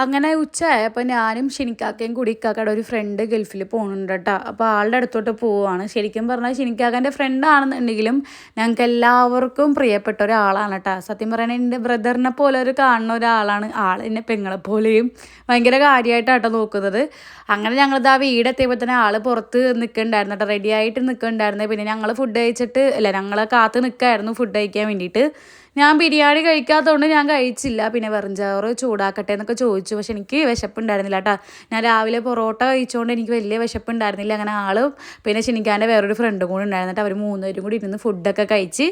അങ്ങനെ ഉച്ചയായപ്പോൾ ഞാനും ഷിനിക്കാക്കയും കൂടി ഇക്കാക്കയുടെ ഒരു ഫ്രണ്ട് ഗൾഫിൽ പോകുന്നുണ്ട് കേട്ടോ അപ്പോൾ ആളുടെ അടുത്തോട്ട് പോവുകയാണ് ശരിക്കും പറഞ്ഞാൽ ഷിനിക്കാക്കന്റെ ഫ്രണ്ട് ആണെന്നുണ്ടെങ്കിലും ഞങ്ങൾക്ക് എല്ലാവർക്കും പ്രിയപ്പെട്ട ഒരാളാണ് കേട്ടോ സത്യം പറയുന്നത് എന്റെ ബ്രദറിനെ പോലെ ഒരു കാണുന്ന ഒരാളാണ് ആൾ എന്നെ പെങ്ങളെ പോലെയും ഭയങ്കര കാര്യമായിട്ടാട്ടോ നോക്കുന്നത്. അങ്ങനെ ഞങ്ങളിത് ആ വീടെത്തിയപ്പോൾ തന്നെ ആൾ പുറത്ത് നിൽക്കുന്നുണ്ടായിരുന്നു കേട്ടോ റെഡി ആയിട്ട് നിൽക്കുന്നുണ്ടായിരുന്നു പിന്നെ ഞങ്ങൾ ഫുഡ് കഴിച്ചിട്ട് അല്ല ഞങ്ങളെ കാത്ത് നിൽക്കായിരുന്നു ഫുഡ് കഴിക്കാൻ വേണ്ടിയിട്ട്. ഞാൻ ബിരിയാണി കഴിക്കാത്തതുകൊണ്ട് ഞാൻ കഴിച്ചില്ല. പിന്നെ വെറും ചോറ് ചൂടാക്കട്ടെ എന്നൊക്കെ ചോദിച്ചു പക്ഷെ എനിക്ക് വിശപ്പുണ്ടായിരുന്നില്ല കേട്ടോ. ഞാൻ രാവിലെ പൊറോട്ട കഴിച്ചുകൊണ്ട് എനിക്ക് വലിയ വിശപ്പുണ്ടായിരുന്നില്ല. അങ്ങനെ ആളും പിന്നെ ശനിക്കാന്റെ വേറൊരു ഫ്രണ്ടും കൂടി ഉണ്ടായിരുന്നിട്ട് അവർ മൂന്നുപേരും കൂടി ഇരുന്ന് ഫുഡൊക്കെ കഴിച്ച്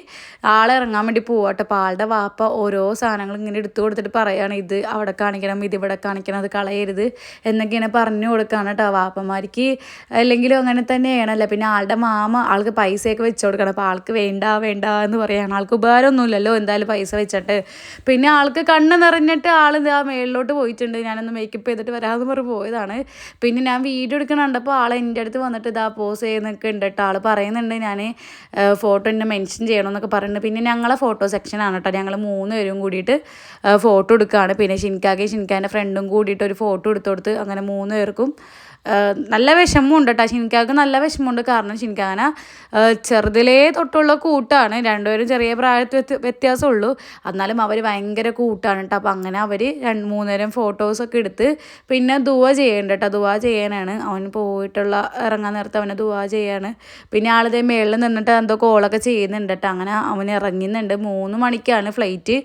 ആളിറങ്ങാൻ വേണ്ടി പോവാട്ടോ അപ്പോൾ ആളുടെ വാപ്പ ഓരോ സാധനങ്ങൾ ഇങ്ങനെ എടുത്തു കൊടുത്തിട്ട് പറയുകയാണ് ഇത് അവിടെ കാണിക്കണം ഇത് ഇവിടെ കാണിക്കണം അത് കളയരുത് എന്നൊക്കെ ഇങ്ങനെ പറഞ്ഞു കൊടുക്കുകയാണ് കേട്ടോ വാപ്പന്മാർക്ക് അല്ലെങ്കിലും അങ്ങനെ തന്നെയാണല്ലോ. പിന്നെ ആളുടെ മാമ ആൾക്ക് പൈസയൊക്കെ വെച്ച് കൊടുക്കണം. അപ്പോൾ ആൾക്ക് വേണ്ട വേണ്ട എന്ന് പറയുകയാണ് ആൾക്ക് ഉപകാരമൊന്നുമില്ലല്ലോ എന്തായാലും പൈസ വെച്ചിട്ട്. പിന്നെ ആൾക്ക് കണ്ണ് നിറഞ്ഞിട്ട് ആൾ ആ മേളിലോട്ട് പോയിട്ടുണ്ട് ഞാനൊന്ന് മേക്കപ്പ് ചെയ്തിട്ട് വരാമെന്ന് പറഞ്ഞ് പോയതാണ്. പിന്നെ ഞാൻ വീഡിയോ എടുക്കണ കണ്ടപ്പോൾ ആൾ എന്റെ അടുത്ത് വന്നിട്ട് ഇതാ പോസ് ചെയ്യുന്നൊക്കെ ഉണ്ട് കേട്ടോ ആൾ പറയുന്നുണ്ട് ഞാൻ ഫോട്ടോ എന്നെ മെൻഷൻ ചെയ്യണമെന്നൊക്കെ പറയുന്നുണ്ട്. പിന്നെ ഞങ്ങളെ ഫോട്ടോ സെക്ഷനാണ് കേട്ടോ ഞങ്ങൾ മൂന്ന് പേരും കൂടിയിട്ട് ഫോട്ടോ എടുക്കുകയാണ് പിന്നെ ഷിൻകാക്കെ ഷിൻകാന്റെ ഫ്രണ്ടും കൂടിയിട്ട് ഒരു ഫോട്ടോ എടുത്തു കൊടുത്ത് അങ്ങനെ മൂന്ന് പേർക്കും നല്ല വിഷമമുണ്ട് കേട്ടോ ഷിൻകാക്ക് നല്ല വിഷമമുണ്ട്. കാരണം ഷിൻകാന ചെറുതിലേ തൊട്ടുള്ള കൂട്ടാണ്. രണ്ടുപേരും ചെറിയ പ്രായത്തിൽ വ്യത്യാസമുള്ളൂ. എന്നാലും അവർ ഭയങ്കര കൂട്ടാണ് കേട്ടോ അപ്പം അങ്ങനെ അവർ രണ്ട് മൂന്നേരം ഫോട്ടോസൊക്കെ എടുത്ത് പിന്നെ ദുവ ചെയ്യേണ്ട കേട്ടോ ദുവ ചെയ്യാനാണ്. അവൻ പോയിട്ടുള്ള ഇറങ്ങാൻ നേരത്തെ അവനെ ദുവ ചെയ്യാണ്. പിന്നെ ആളിതേ മേളിൽ നിന്നിട്ട് എന്തോ കോളൊക്കെ ചെയ്യുന്നുണ്ട് കേട്ടോ അങ്ങനെ അവൻ ഇറങ്ങുന്നുണ്ട്. മൂന്ന് മണിക്കാണ് ഫ്ലൈറ്റ്.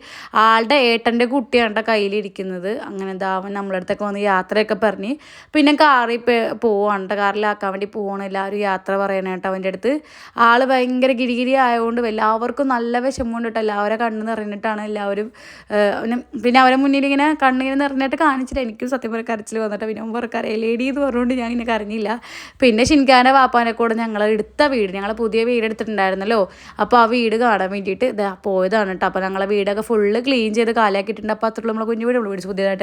ആളുടെ ഏട്ടന്റെ കുട്ടിയാണ് കേട്ടോ കയ്യിലിരിക്കുന്നത്. അങ്ങനെ അവൻ നമ്മളടുത്തൊക്കെ വന്ന് യാത്രയൊക്കെ പറഞ്ഞ്. പിന്നെ കാറിൽ പോവാണ് കാറിലാക്കാൻ വേണ്ടി പോവാണ് എല്ലാവരും യാത്ര പറയണേട്ടോ അവന്റെ അടുത്ത്. ആൾ ഭയങ്കര ഗിരിഗിരി ആയതുകൊണ്ട് എല്ലാവർക്കും നല്ല വിഷമമുണ്ട് കേട്ടോ എല്ലാവരെ കണ്ണ് നിറഞ്ഞിട്ടാണ് എല്ലാവരും പിന്നെ അവരെ മുന്നിൽ ഇങ്ങനെ കണ്ണിങ്ങനെ നിറഞ്ഞിട്ട് കാണിച്ചിട്ട് എനിക്കും സത്യം പറയാൻ കരച്ചിൽ വന്നിട്ട് പിന്നെ അവർക്ക് ലേഡി എന്ന് പറഞ്ഞുകൊണ്ട് ഞാൻ ഇങ്ങനെ കരഞ്ഞില്ല. പിന്നെ ഷിൻഖാന്റെ വാപ്പാനെ കൂടെ ഞങ്ങൾ എടുത്ത വീട് ഞങ്ങൾ പുതിയ വീട് എടുത്തിട്ടുണ്ടായിരുന്നല്ലോ അപ്പോൾ ആ വീട് കാണാൻ വേണ്ടിയിട്ട് ഇതാ പോയതാണ് കേട്ടോ. അപ്പോൾ ഞങ്ങളെ വീടൊക്കെ ഫുള്ള് ക്ലീൻ ചെയ്ത് കാലാക്കിയിട്ടുണ്ട് അപ്പോൾ അത്രയുള്ള നമ്മളെ കുഞ്ഞു വീട് വിളിച്ചു പുതിയതായിട്ട്